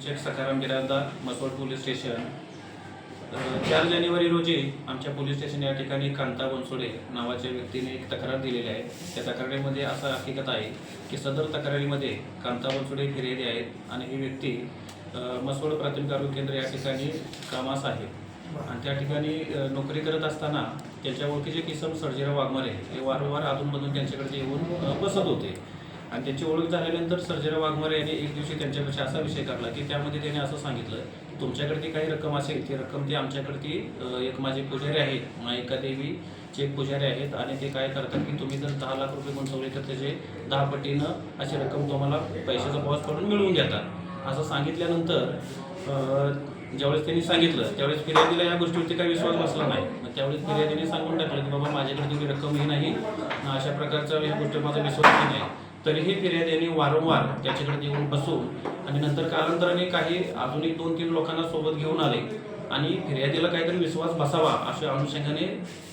Sakharam Birajdar Maswad police station. चार जानेवारी रोजी आमच्या पोलीस स्टेशन या ठिकाणी कांता बनसोडे नावाच्या व्यक्तीने एक तक्रार दिलेली आहे. त्या तक्रारीमध्ये असा हकीकत आहे की सदर तक्रारीमध्ये कांता बनसोडे फिर्यादी आहेत आणि ही व्यक्ती मसवड प्राथमिक आरोग्य केंद्र या ठिकाणी कामास आहे. आणि त्या ठिकाणी नोकरी करत असताना त्यांच्या ओळखीचे किसम सर्जेराव वाघमारे हे वारंवार अधूनमधून त्यांच्याकडे येऊन बसत होते. आणि त्याची ओळख झाल्यानंतर सर्जेराव वाघमारे यांनी एक दिवशी त्यांच्यापेक्षा असा विषय काढला की त्यामध्ये त्यांनी असं सांगितलं की तुमच्याकडे ती काही रक्कम असेल ती रक्कम ती आमच्याकडे ती एक माझे पुजारी आहेत एका देवीचे एक पुजारी आहेत आणि ते काय करतात की तुम्ही जर दहा लाख रुपये गुंतवले तर त्याचे दहा पटीनं अशी रक्कम तुम्हाला पैशाचा पाऊस करून मिळवून देतात. असं सांगितल्यानंतर ज्यावेळेस त्यांनी सांगितलं त्यावेळेस फिर्यादीला या गोष्टीवरती काही विश्वास बसला नाही. मग त्यावेळेस फिर्यादीने सांगून टाकलं की बाबा माझ्याकडे तुम्ही रक्कम ही नाही अशा प्रकारचा या गोष्टीवर माझा विश्वासही नाही. तरीही फिर्यादीने वारंवार त्याच्याकडे येऊन बसून आणि नंतर कालांतराने काही अजून एक दोन तीन लोकांना सोबत घेऊन आले आणि फिर्यादीला काहीतरी विश्वास बसावा अशा अनुषंगाने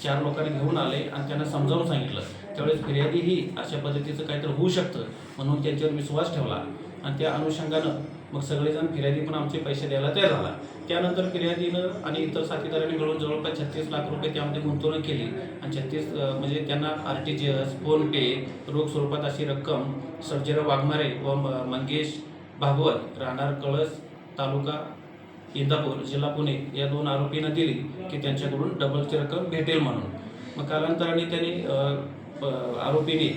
चार लोकांनी घेऊन आले आणि त्यांना समजावून सांगितलं. त्यावेळेस फिर्यादीही अशा पद्धतीचं काहीतरी होऊ शकतं म्हणून त्यांच्यावर विश्वास ठेवला. आणि त्या अनुषंगानं मग सगळेजण फिर्यादी पण आमचे पैसे द्यायला तयार झाला. त्यानंतर फिर्यादीनं आणि इतर साथीदारांनी मिळून जवळपास छत्तीस लाख रुपये त्यामध्ये गुंतवणूक केली. आणि छत्तीस म्हणजे त्यांना R T G S PhonePe रोख स्वरूपात अशी रक्कम सर्जेराव वाघमारे व मंगेश भागवत राहणार कळस तालुका इंदापूर जिल्हा पुणे या दोन आरोपींना दिली की त्यांच्याकडून डबलची रक्कम भेटेल म्हणून. मग कालांतराने त्यांनी आरोपीने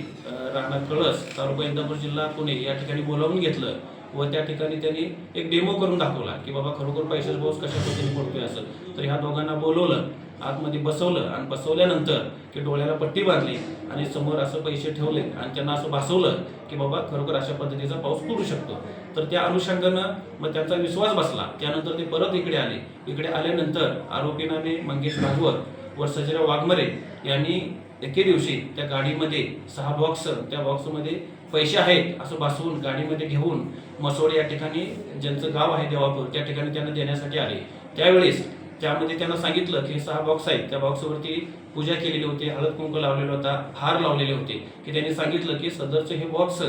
राहणार कळस तालुका इंदापूर जिल्हा पुणे या ठिकाणी बोलावून घेतलं. व त्या ठिकाणी त्यांनी एक डेमो करून दाखवला की बाबा खरोखर पैशाचा पाऊस कशा पद्धतीने पडतोय असं. तर ह्या दोघांना बोलवलं आतमध्ये बसवलं आणि बसवल्यानंतर की डोळ्याला पट्टी बांधली आणि समोर असं पैसे ठेवले आणि त्यांना असं भासवलं की बाबा खरोखर अशा पद्धतीचा पाऊस पडू शकतो. तर त्या अनुषंगानं मग त्यांचा विश्वास बसला. त्यानंतर ते परत इकडे आले. इकडे आल्यानंतर आरोपीनाने मंगेश भागवत व सजरा वाघमरे यांनी एके दिवशी त्या गाडीमध्ये सहा बॉक्स त्या बॉक्समध्ये पैसे आहेत असं बसवून गाडीमध्ये घेऊन मसोड या ठिकाणी ज्यांचं गाव आहे देवापूर त्या ठिकाणी त्यांना देण्यासाठी आले. त्यावेळेस त्यामध्ये त्यांना सांगितलं की सहा बॉक्स आहेत. त्या बॉक्सवरती पूजा केलेली होती हळद कुंकू लावलेला होता हार लावलेले होते. की त्यांनी सांगितलं की सदरचे हे बॉक्स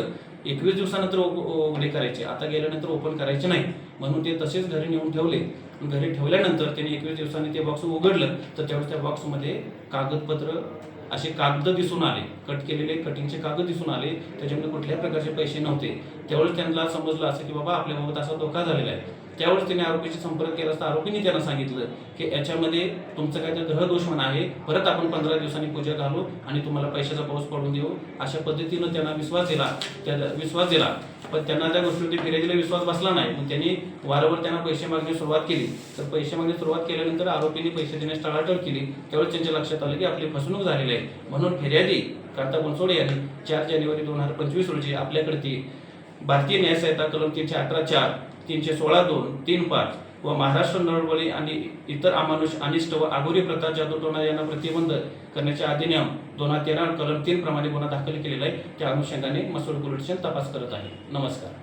एकवीस दिवसानंतर उघडे करायचे. आता गेल्यानंतर ओपन करायचे नाही म्हणून ते तसेच घरी नेऊन ठेवले. घरी ठेवल्यानंतर त्यांनी एकवीस दिवसांनी ते बॉक्स उघडलं. तर त्यावेळेस त्या बॉक्समध्ये कागदपत्र असे कागद दिसून आले. कट केलेले कटिंगचे कागद दिसून आले. त्याच्यामध्ये कुठल्याही प्रकारचे पैसे नव्हते. त्यावेळेस त्यांना समजलं असं की बाबा आपल्याबाबत असा धोका झालेला आहे. त्यावेळेस त्यांनी आरोपीशी संपर्क केला असता आरोपीने त्यांना सांगितलं की याच्यामध्ये तुमचं काहीतरी ग्रह दोष म्हणा आहे परत आपण पंधरा दिवसांनी पूजा घालू आणि तुम्हाला पैशाचा पाऊस पडून देऊ. अशा पद्धतीनं त्यांना विश्वास दिला. त्या विश्वास दिला. पण त्यांना त्या गोष्टीवरती फिर्यादीला विश्वास बसला नाही. मग त्यांनी वारंवार त्यांना पैसे मागण्यास सुरुवात केली. तर पैसे मागण्यास सुरुवात केल्यानंतर आरोपीने पैसे देण्यास टाळाटाळ केली. त्यावेळेस त्यांच्या लक्षात आलं की आपली फसवणूक झालेली आहे. म्हणून फिर्यादी कांता बनसोडे यांनी चार जानेवारी दोन हजार पंचवीस रोजी आपल्याकडे ती भारतीय न्यायसंहिता कलम तीनशे अठरा चार तीनशे सोळा दोन तीन पाच व महाराष्ट्र नळवळी आणि इतर अमानुष अनिष्ट व आगोरी प्रथा जादूटोणा यांना प्रतिबंध करण्याचे अधिनियम दोन हजार तेरा कलम तीन प्रमाणे गुन्हा दाखल केलेला आहे. त्या अनुषंगाने मसूर पोलीस तपास करत आहे. नमस्कार.